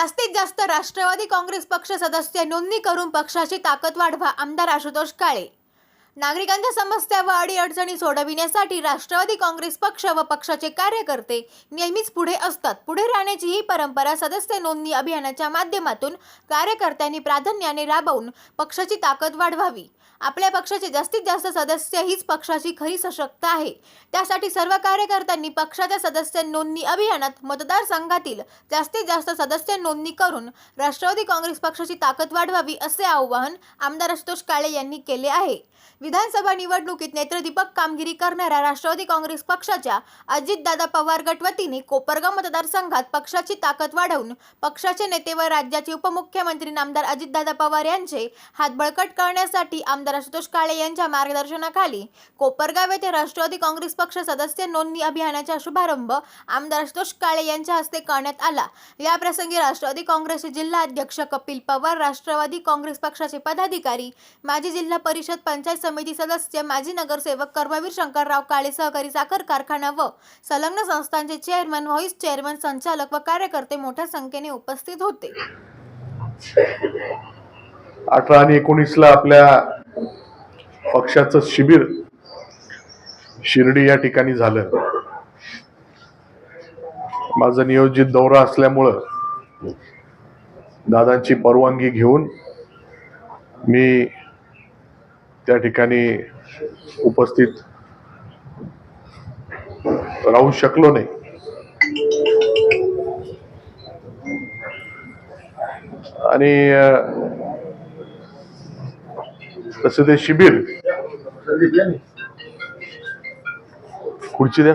जास्तीत जास्त राष्ट्रवादी काँग्रेस पक्ष सदस्य नोंदणी करून पक्षाची ताकद वाढवा आमदार आशुतोष काळे. नागरिकांच्या समस्या व अडीअडचणी सोडविण्यासाठी राष्ट्रवादी काँग्रेस पक्ष व पक्षाचे कार्यकर्ते नेहमीच पुढे असतात. पुढे राहण्याची ही परंपरा सदस्य नोंदणी अभियानाच्या माध्यमातून कार्यकर्त्यांनी प्राधान्याने राबवून पक्षाची ताकद वाढवावी. आपल्या पक्षाचे जास्तीत जास्त सदस्य हीच पक्षाची खरी सशक्त आहे. त्यासाठी सर्व कार्यकर्त्यांनी पक्षाच्या सदस्य नोंदणी अभियानात मतदारसंघातील जास्तीत जास्त सदस्य नोंदणी करून राष्ट्रवादी काँग्रेस पक्षाची ताकद वाढवावी असे आवाहन आमदार आशुतोष काळे यांनी केले आहे. विधानसभा निवडणुकीत नेत्रदीपक कामगिरी करणाऱ्या राष्ट्रवादी काँग्रेस पक्षाच्या अजितदादा पवार गट वतीने कोपरगाव मतदारसंघात पक्षाची ताकद वाढवून पक्षाचे नेते व राज्याचे उपमुख्यमंत्री नामदार अजितदादा पवार यांचे हात बळकट करण्यासाठी आमदार आशुतोष काळे यांच्या मार्गदर्शनाखाली कोपरगाव येथे राष्ट्रवादी काँग्रेस पक्ष सदस्य नोंदणी अभियानाचा शुभारंभ आमदार आशुतोष काळे यांच्या हस्ते करण्यात आला. याप्रसंगी राष्ट्रवादी काँग्रेसचे जिल्हा अध्यक्ष कपिल पवार राष्ट्रवादी काँग्रेस पक्षाचे पदाधिकारी माजी जिल्हा परिषद पंचायत समिती सदस्य माजी नगरसेवक कर्मवीर शंकरराव काळे सहकारी साखर कारखाना व संलग्न संस्थांचे चेअरमन व्हाईस चेअरमन संचालक व कार्यकर्ते मोठ्या संख्येने उपस्थित होते. अठरा आणि एकोणीसला आपल्या पक्षाचं शिबिर शिर्डी या ठिकाणी झालं. माझं नियोजित दौरा असल्यामुळं दादांची परवानगी घेऊन मी त्या ठिकाणी उपस्थित राहू शकलो नाही. आणि अं, तसं ते शिबिर खुर्ची द्या.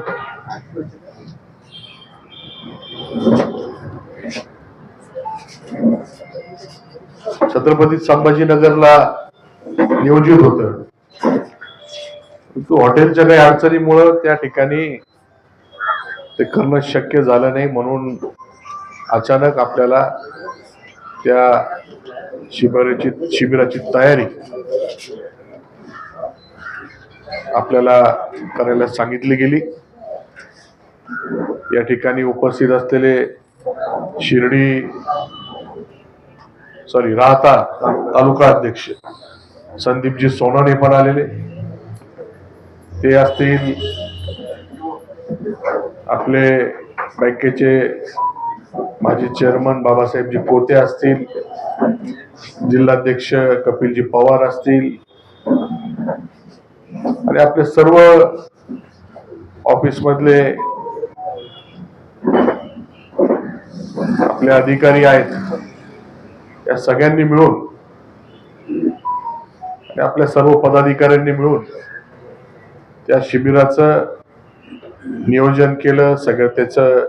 छत्रपती संभाजीनगरला नियोजित होत. परंतु हॉटेलच्या काही अडचणीमुळं त्या ठिकाणी ते करणं शक्य झालं नाही म्हणून अचानक आपल्याला त्या शिबिराची शिबिराची तयारी आपल्याला करायला सांगितली गेली. या ठिकाणी उपस्थित असलेले शिर्डी सॉरी राहता तालुका अध्यक्ष संदीपजी सोनाने पण आलेले. ते असतील आपले बँकेचे माजी चेअरमन बाबासाहेबजी पोते असतील जिल्हाध्यक्ष कपिलजी पवार असतील आणि आपले सर्व ऑफिस मधले आपले अधिकारी आहेत. या सगळ्यांनी मिळून आपल्या सर्व पदाधिकाऱ्यांनी मिळून त्या शिबिराचं नियोजन केलं. सगळं त्याचं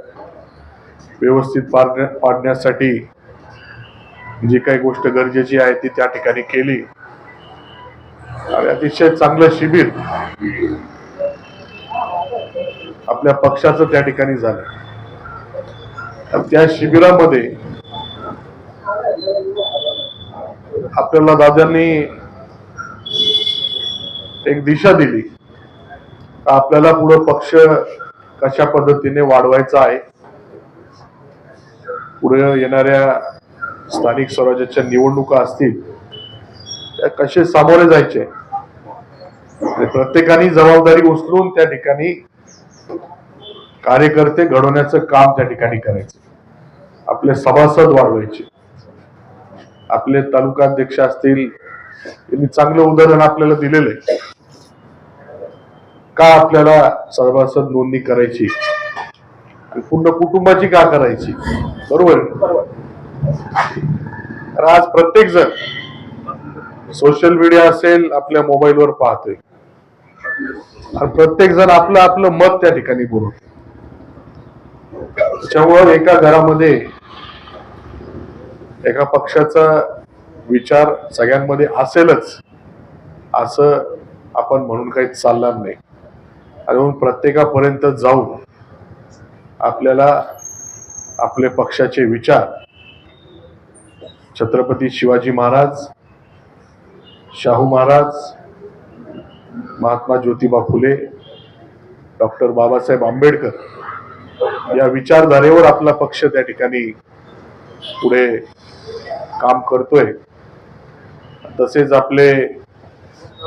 व्यवस्थित पाडण्या पाडण्यासाठी जी काही गोष्ट गरजेची आहे ती त्या ठिकाणी केली. आणि अतिशय चांगलं शिबिर आपल्या पक्षाचं त्या ठिकाणी झालं. आणि त्या शिबिरामध्ये आपल्याला दादांनी एक दिशा दिली. आपल्याला पुढे पक्ष कशा पद्धतीने वाढवायचा आहे? पुढे येणाऱ्या स्थानिक स्वराज्याच्या निवडणुका असतील त्या कसे सामोरे जायचे? प्रत्येकाने जबाबदारी उचलून त्या ठिकाणी कार्यकर्ते घडवण्याचं काम त्या ठिकाणी करायचं. आपले सभासद वाढवायचे. आपले तालुकाध्यक्ष असतील यांनी चांगलं उदाहरण आपल्याला दिलेलं आहे. का आपल्याला सभासद नोंदणी करायची? पूर्ण कुटुंबाची का करायची? बरोबर? आहे? तर आज प्रत्येक जण सोशल मीडिया असेल आपल्या मोबाईलवर पाहतोय. आणि प्रत्येक जण आपलं आपलं मत त्या ठिकाणी बोलवतो त्याच्यामुळं एका घरामध्ये एका पक्षाचा विचार सगळ्यांमध्ये असेलच असं आपण म्हणून काही चालणार नाही. आणि म्हणून प्रत्येकापर्यंत जाऊन आपल्याला आपले पक्षाचे विचार. छत्रपती शिवाजी महाराज शाहू महाराज महात्मा ज्योतिबा फुले डॉक्टर बाबासाहेब आंबेडकर या विचारधारेवर आपला पक्ष त्या ठिकाणी पुढे काम करतोय. तसेच आपले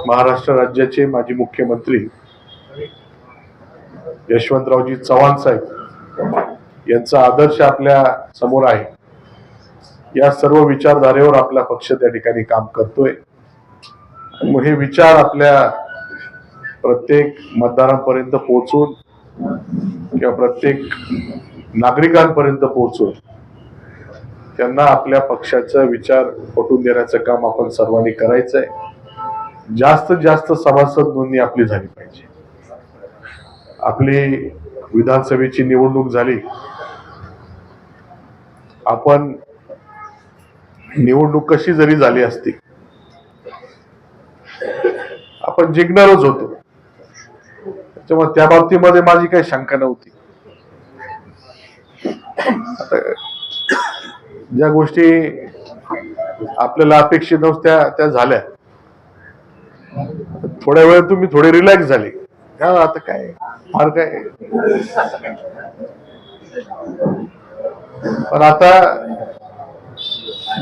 महाराष्ट्र राज्याचे माजी मुख्यमंत्री यशवंतरावजी चव्हाण साहेब यांचा आदर्श आपल्यासमोर आहे. या सर्व विचारधारेवर आपला पक्ष त्या ठिकाणी काम करतोय. मग हे विचार आपल्या प्रत्येक मतदारांपर्यंत पोहोचून किंवा प्रत्येक नागरिकांपर्यंत पोहोचून त्यांना आपल्या पक्षाचा विचार पटून देण्याचं काम आपण सर्वांनी करायचंय. जास्त जास्त सभासद नोंदणी आपली झाली पाहिजे. आपली विधानसभेची निवडणूक झाली आपण निवडणूक कशी जरी झाली असती आपण जिंकणारच होतो. त्याच्यामुळे त्या बाबतीमध्ये माझी काही शंका नव्हती. आता ज्या गोष्टी आपल्याला अपेक्षित नव्हत्या त्या झाल्या. थोड्या वेळ तुम्ही थोडे रिलॅक्स झाले. आता काय? फार काय? पण आता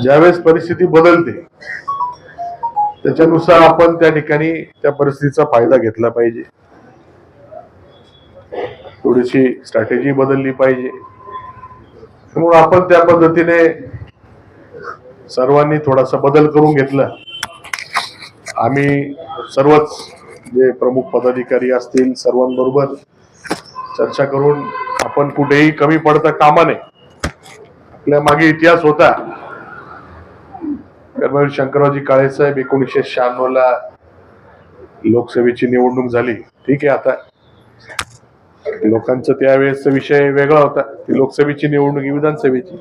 ज्यावेळेस परिस्थिती बदलते त्याच्यानुसार आपण त्या ठिकाणी त्या परिस्थितीचा फायदा घेतला पाहिजे. थोडीशी स्ट्रॅटेजी बदलली पाहिजे. म्हणून आपण त्या पद्धतीने सर्वांनी थोडासा बदल करून घेतला. आम्ही सर्वच जे प्रमुख पदाधिकारी असतील सर्वांबरोबर चर्चा करून आपण कुठेही कमी पडता कामा नये. आपल्या मागे इतिहास होता. कर्मवीर शंकररावजी काळेसाहेब एकोणीसशे शहाण्णव ला लोकसभेची निवडणूक झाली. ठीक आहे आता. लोकांचा त्यावेळेसचा विषय वेगळा होता. ती लोकसभेची निवडणूक ही विधानसभेची.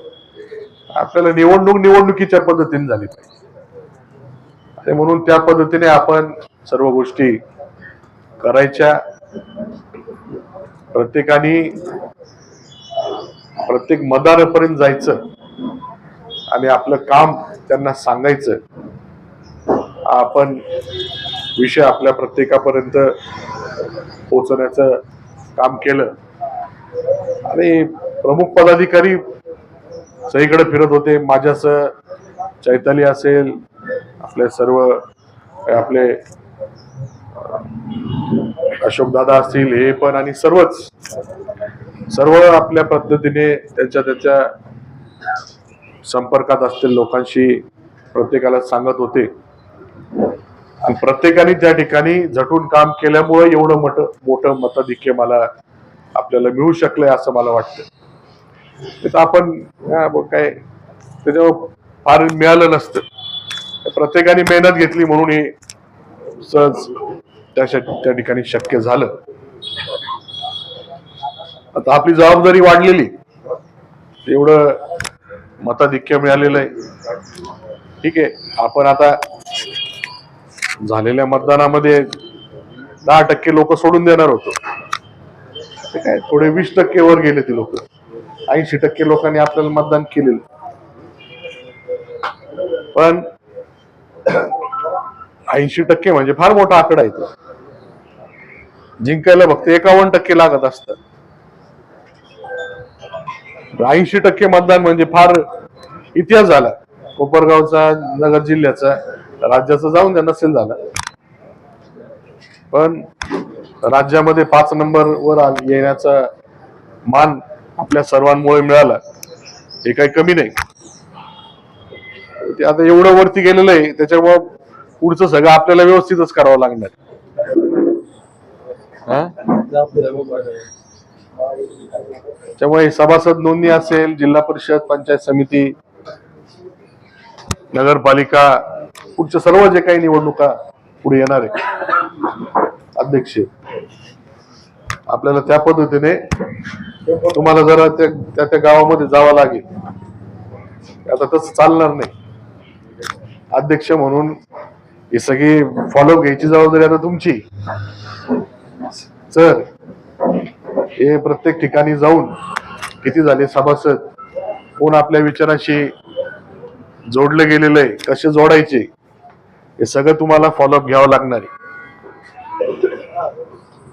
आपल्याला निवडणूक निवडणुकीच्या पद्धतीने झाली पाहिजे. म्हणून त्या पद्धतीने आपण सर्व गोष्टी करायच्या प्रत्येकाने प्रत्येक मदारापर्यंत जायचं आणि आपलं काम त्यांना सांगायचं. आपण विषय आपल्या प्रत्येकापर्यंत पोहोचवण्याचं काम केलं. आणि प्रमुख पदाधिकारी सगळीकडे फिरत होते. माझ्यासह चैताली असेल आपले सर्व आपले अशोकदादा असतील हे पण आणि सर्वच सर्व आपल्या पद्धतीने त्यांच्या त्याच्या संपर्कात असतील लोकांशी प्रत्येकाला सांगत होते. आणि प्रत्येकाने त्या ठिकाणी झटून काम केल्यामुळे एवढं मोठं मोठं मताधिक्य मला आपल्याला मिळू शकलंय असं मला वाटतं. तर आपण काय त्याच्यावर फार मिळालं नसतं. प्रत्येकाने मेहनत घेतली म्हणून हे सहज त्या त्या ठिकाणी शक्य झालं. आता आपली जबाबदारी वाढलेली. एवढं मताधिक्य मिळालेलं आहे. ठीक आहे आपण आता झालेल्या मतदानामध्ये दहा टक्के लोक सोडून देणार होतो. ते काय थोडे वीस टक्के वर गेले ते लोक. ऐंशी टक्के लोकांनी आपल्याला मतदान केलेलं. पण ऐंशी टक्के म्हणजे फार मोठा आकडा आहे तो. जिंकायला फक्त एकावन्न टक्के लागत असतात. ऐंशी टक्के मतदान म्हणजे फार इतिहास झाला. कोपरगावचा नगर जिल्ह्याचा राज्याचा जाऊन द्या नसेल झाला. पण राज्यामध्ये पाच नंबर वर येण्याचा मान आपल्या सर्वांमुळे मिळाला. हे काही कमी नाही. ते आता एवढं वरती गेलेलं आहे त्याच्यामुळं पुढचं सगळं आपल्याला व्यवस्थितच करावं लागणार. त्यामुळे सभासद नोंदणी असेल जिल्हा परिषद पंचायत समिती नगरपालिका पुढच्या सर्व जे काही निवडणुका पुढे येणार आहे अध्यक्ष. आपल्याला त्या पद्धतीने तुम्हाला जरा त्या त्या त्या गावामध्ये जावं लागेल. आता तसं चालणार नाही. अध्यक्ष म्हणून ही सगळी फॉलो घ्यायची जबाबदारी आता तुमची. सर हे प्रत्येक ठिकाणी जाऊन किती झाले सभासद कोण आपल्या विचाराशी जोडलं गेलेलं आहे कसे जोडायचे हे सगळं तुम्हाला फॉलोअप घ्यावं लागणार आहे.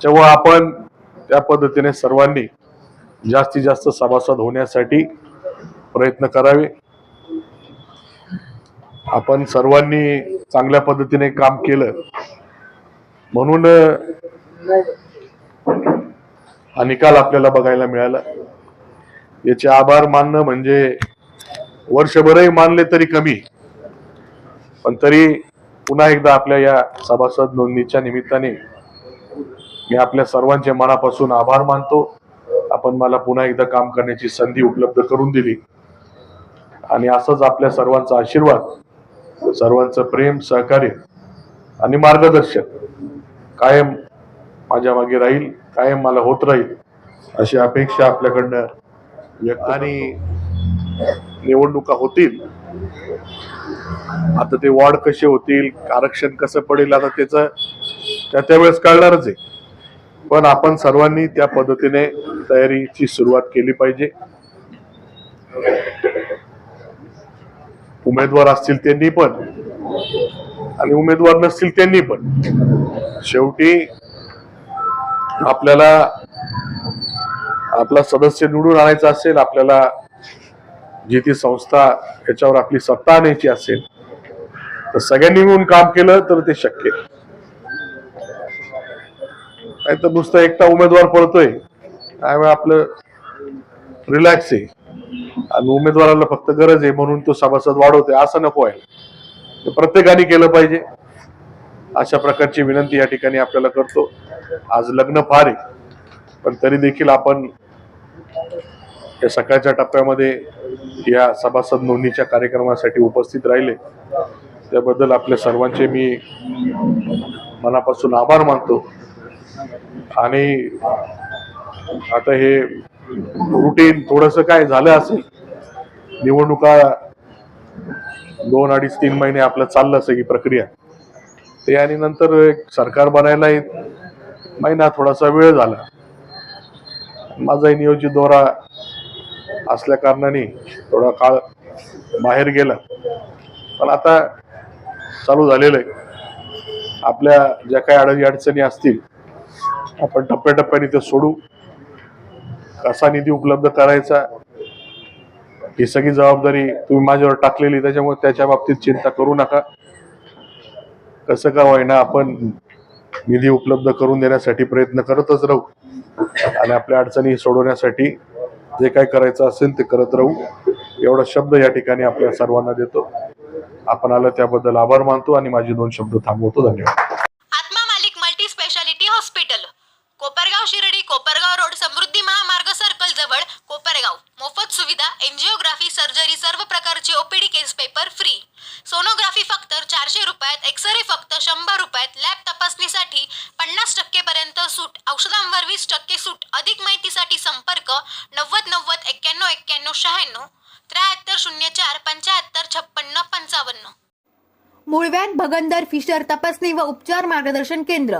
जेव्हा आपण त्या पद्धतीने सर्वांनी जास्तीत जास्त सभासद होण्यासाठी प्रयत्न करावे आपण सर्वांनी चांगल्या पद्धतीने काम केलं म्हणून हा निकाल आपल्याला बघायला मिळाला. याचे आभार मानणं म्हणजे वर्षभरही मानले तरी कमी. पण तरी पुन्हा एकदा आपल्या या सभासद नोंदणीच्या निमित्ताने मी आपल्या सर्वांचे मनापासून आभार मानतो. आपण मला पुन्हा एकदा काम करण्याची संधी उपलब्ध करून दिली. आणि असंच आपल्या सर्वांचा आशीर्वाद सर्वांचं प्रेम सहकार्य आणि मार्गदर्शन कायम माझ्या मागे राहील. कायम मला होत राहील अशी अपेक्षा आपल्याकडनं व्यक्त आणि निवडणुका होतील. आता ते वॉर्ड कसे होतील आरक्षण कसं पडेल आता त्याचं त्या त्यावेळेस कळणारच आहे. पण आपण सर्वांनी त्या पद्धतीने तयारीची सुरुवात केली पाहिजे. उमेदवार असतील त्यांनी पण. आणि उमेदवार नसतील त्यांनी पण. शेवटी आपल्याला आपला सदस्य निवडून आणायचा असेल आपल्याला जी ती संस्था याच्यावर आपली सत्ता आणायची असेल तर सगळ्यांनी मिळून काम केलं तर ते शक्य. नाही तर नुसतं एकटा उमेदवार पळतोय त्यामुळे आपलं रिलॅक्स आहे. आणि उमेदवाराला फक्त गरज आहे म्हणून तो सभासद वाढवतोय असं नको आहे प्रत्येकाने केलं पाहिजे. अशा प्रकारची विनंती या ठिकाणी आपल्याला करतो. आज लग्न फार आहे पण तरी देखील आपण या सकाळच्या टप्प्यामध्ये या सभासद नोंदणीच्या कार्यक्रमासाठी उपस्थित राहिले. त्याबद्दल आपल्या सर्वांचे मी मनापासून आभार मानतो. आणि आता हे रुटीन थोडस काय झालं असेल निवडणुका दोन अडीच तीन महिने आपलं चाललं असेल ही प्रक्रिया. ते आणि नंतर एक सरकार बनायला महिना थोडासा वेळ झाला. माझाही नियोजित दौरा असल्या कारणाने थोडा काळ बाहेर गेला. पण आता चालू झालेलं आहे. आपल्या ज्या काही अडचणी अडचणी असतील आपण टप्प्याटप्प्याने ते सोडू. कसा निधी उपलब्ध करायचा ही सगळी जबाबदारी तुम्ही माझ्यावर टाकलेली त्याच्यामुळे त्याच्या बाबतीत चिंता करू नका. कसं का होईना आपण निधी उपलब्ध करून देण्यासाठी प्रयत्न करतच राहू. आणि आपल्या अडचणी सोडवण्यासाठी जे काय करायचं असेल ते करत राहू. एवढा शब्द या ठिकाणी आपल्या सर्वांना देतो. आपण आलं त्याबद्दल आभार मानतो आणि माझे दोन शब्द थांबवतो. धन्यवाद. टक्के सूट अधिक माहितीसाठी संपर्क नव्वद नव्वद एक्क्याण्णव एक्क्याण्णव शहाण्णव त्र्याहत्तर शून्य चार पंच्याहत्तर छप्पन्न पंचावन्न. मुळव्यान भगंदर फिशर तपासणी व उपचार मार्गदर्शन केंद्र